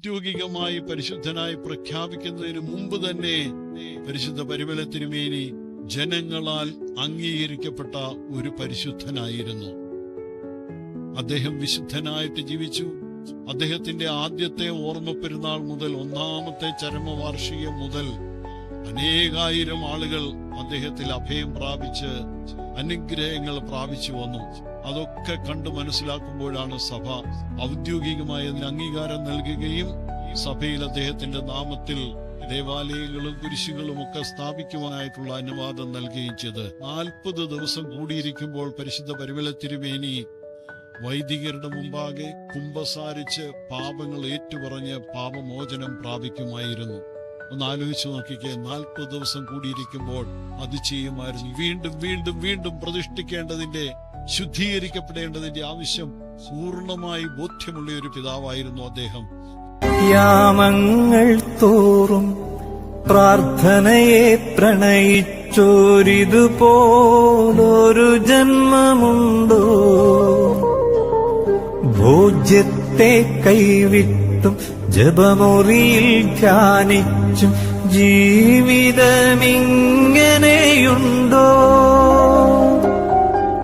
ഔദ്യോഗികമായി പരിശുദ്ധനായി പ്രഖ്യാപിക്കുന്നതിന് മുമ്പ് തന്നെ പരിശുദ്ധ പരിമലത്തിനു തിരുമേനി ജനങ്ങളാൽ അംഗീകരിക്കപ്പെട്ട ഒരു പരിശുദ്ധനായിരുന്നു. അദ്ദേഹം വിശുദ്ധനായിട്ട് ജീവിച്ചു. അദ്ദേഹത്തിന്റെ ആദ്യത്തെ ഓർമ്മ പെരുന്നാൾ മുതൽ ഒന്നാമത്തെ ചരമവാർഷികം മുതൽ അനേകായിരം ആളുകൾ അദ്ദേഹത്തിൽ അഭയം പ്രാപിച്ച് അനുഗ്രഹങ്ങൾ പ്രാപിച്ചു വന്നു. അതൊക്കെ കണ്ടു മനസ്സിലാക്കുമ്പോഴാണ് സഭ ഔദ്യോഗികമായ അംഗീകാരം നൽകുകയും സഭയിൽ അദ്ദേഹത്തിന്റെ നാമത്തിൽ ദേവാലയങ്ങളും കുരിശുകളും ഒക്കെ സ്ഥാപിക്കുവാനായിട്ടുള്ള അനുവാദം നൽകുകയും ചെയ്ത് നാൽപ്പത് ദിവസം കൂടിയിരിക്കുമ്പോൾ പരിശുദ്ധ പരിമല തിരുമേനി വൈദികരുടെ മുമ്പാകെ കുംഭസാരിച്ച് പാപങ്ങൾ ഏറ്റുപറഞ്ഞ് പാപമോചനം പ്രാപിക്കുമായിരുന്നു. ഒന്ന് ആലോചിച്ചു നോക്കിക്കേ നാൽപ്പത് ദിവസം കൂടിയിരിക്കുമ്പോൾ അത് ചെയ്യുമായിരുന്നു വീണ്ടും വീണ്ടും വീണ്ടും പ്രതിഷ്ഠിക്കേണ്ടതിന്റെ ശുദ്ധീകരിക്കപ്പെടേണ്ടതിന്റെ ആവശ്യം പൂർണമായി ബോധ്യമുള്ള ഒരു പിതാവായിരുന്നു അദ്ദേഹം. യാമങ്ങൾ തോറും പ്രാർത്ഥനയെ പ്രണയിച്ചോരിതുപോലൊരു ജന്മമുണ്ടോ? ഭോജ്യത്തെ കൈവിട്ടും ജപമുറിയിൽ ധ്യാനിച്ചും ജീവിതമിങ്ങനെയുണ്ടോ?